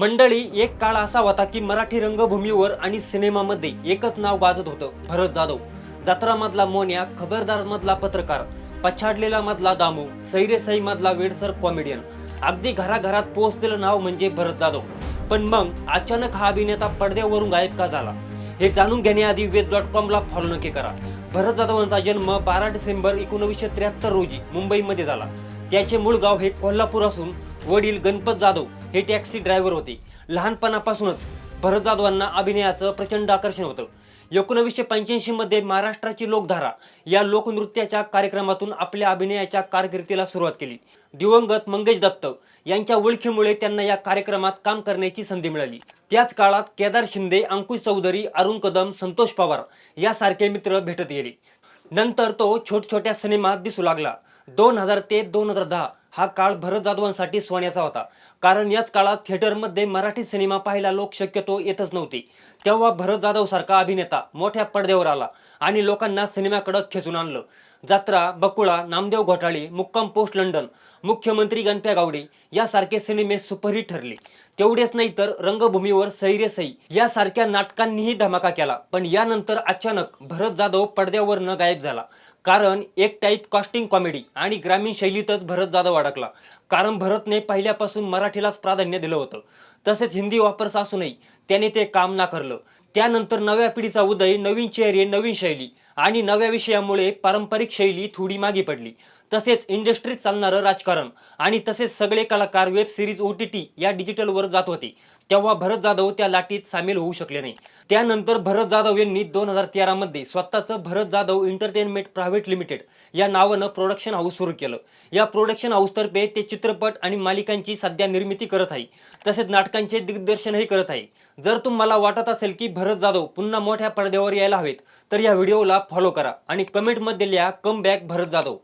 मंडळी एक काळ असा होता की मराठी रंगभूमीवर आणि सिनेमामध्ये एकच नाव गाजत होतं भरत जाधव. जत्रा मधला मोन्या खबरदार मधला पत्रकार पछाडलेला मधला दामू सैरे सई मधला वेडसर कॉमेडियन अगदी घराघरात पोहोचलेलं नाव म्हणजे भरत जाधव. पण मग अचानक हा अभिनेता पडद्यावरून गायब का झाला? हे जाणून घेण्याआधी वेद डॉट कॉमला फॉलो नक्की करा. भरत जाधवांचा जन्म बारा डिसेंबर एकोणीसशे त्र्याहत्तर रोजी मुंबईमध्ये झाला. त्याचे मूळ गाव हे कोल्हापूर असून वडील गणपत जाधव हे टॅक्सी ड्रायव्हर होते. लहानपणापासूनच भरत जाधवांना अभिनयाचं प्रचंड आकर्षण होतं. एकोणवीसशे पंच्याऐंशीमध्ये महाराष्ट्राची लोकधारा या लोकनृत्याच्या कार्यक्रमातून आपल्या अभिनयाच्या कारकिर्दीला सुरुवात केली. दिवंगत मंगेश दत्त यांच्या ओळखीमुळे त्यांना या कार्यक्रमात काम करण्याची संधी मिळाली. त्याच काळात केदार शिंदे अंकुश चौधरी अरुण कदम संतोष पवार यासारखे मित्र भेटत गेले. नंतर तो छोट छोट्या सिनेमात दिसू लागला. दोन हजार ते दोन हजार दहा हा काळ भरत जाधवांसाठी सोन्याचा होता. कारण याच काळात थिएटरमध्ये मराठी सिनेमा पाहायला लोक शक्यतो येतच नव्हते. तेव्हा भरत जाधव सारखा अभिनेता मोठ्या पडद्यावर आला आणि लोकांना सिनेमाकडे खेचून आणलं. जात्रा बकुळा नामदेव घोटाळे मुक्काम पोस्ट लंडन मुख्यमंत्री गणप्या गावडे यासारखे सिनेमे सुपरहिट ठरले. तेवढेच नाही तर रंगभूमीवर सैरे सई यासारख्या नाटकांनीही धमाका केला. पण यानंतर अचानक भरत जाधव पडद्यावर न गायब झाला. कारण एक टाईप कॉस्टिंग कॉमेडी आणि ग्रामीण शैलीतच भरत जाधव अडकला. कारण भरतने पहिल्यापासून मराठीलाच प्राधान्य दिलं होतं. तसेच हिंदी वापरच असूनही त्याने ते काम नाकारलं. त्यानंतर नव्या पिढीचा उदय नवीन चेहरे नवीन शैली आणि नव्या विषयामुळे पारंपरिक शैली थोडी मागे पडली. तसेच इंडस्ट्रीत चालणारं राजकारण. आणि तसेच सगळे कलाकार web series O T T या डिजिटलवर जात होते. तेव्हा भरत जाधव त्या लाटीत सामील होऊ शकले नाही. त्यानंतर भरत जाधव यांनी दोन हजार तेरामध्ये स्वतःचं Bharat Jadhav entertainment private limited या नावानं प्रोडक्शन हाऊस सुरू केलं. या प्रोडक्शन हाऊसतर्फे ते चित्रपट आणि मालिकांची सध्या निर्मिती करत आहे. तसेच नाटकांचे दिग्दर्शनही करत आहे. जर तुम्हाला वाटत असेल की भरत जाधव पुन्हा मोठ्या पडद्यावर यायला हवेत तर या व्हिडिओला फॉलो करा आणि कमेंटमध्ये लिहा कम बॅक भरत जाधव.